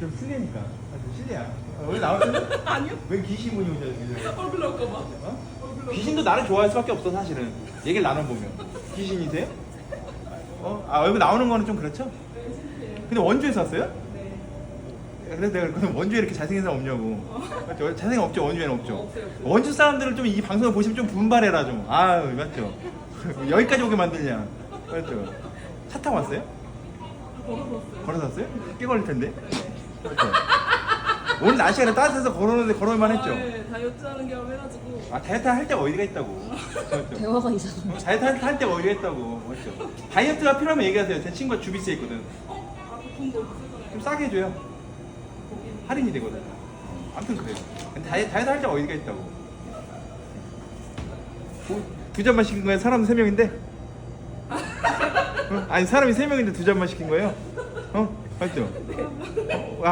좀 실례니까. 아, 좀 실례야. 어, 원래 나왔는데 아니요. 왜 귀신 분이 오셨어요? 얼굴 나올까 봐. 어? 얼굴 귀신도 나를 좋아할 수밖에 없어 사실은. 얘기를 나눠보면. 귀신이세요? 어? 아 얼굴 나오는 거는 좀 그렇죠? 근데 원주에서 왔어요? 네. 그래서 내가 그럼 원주에 이렇게 잘생긴 사람 없냐고. 맞죠? 잘생긴 없죠. 원주에는 없죠. 어, 없어요. 원주 사람들을 좀 이 방송을 보시면 좀 분발해라 좀. 아 맞죠? 여기까지 오게 만들냐? 맞죠? 차 타고 왔어요? 걸어봤어요. 걸어서 왔어요? 꽤 걸릴 텐데. 맞죠? 오늘 날씨가 따뜻해서 걸어오는데 걸어올만 했죠? 아, 네, 다이어트 하는 겸 해가지고. 아 다이어트 할 데가 어디가 있다고. 맞죠? 대화가 이상해. 어, 다이어트 할- 할 데가 어디가 있다고. 맞죠? 다이어트가 필요하면 얘기하세요. 제 친구가 주비스에 있거든. 어? 아, 없잖아요. 좀 싸게 해줘요. 할인이 되거든. 아무튼 그래요. 근데 다이, 다이어트 할 데가 어디가 있다고. 두, 두 잔만 시킨 거예요? 사람 세 명인데? 어? 아니 사람이 세 명인데 두 잔만 시킨 거예요? 어? 맞죠? 어? 아,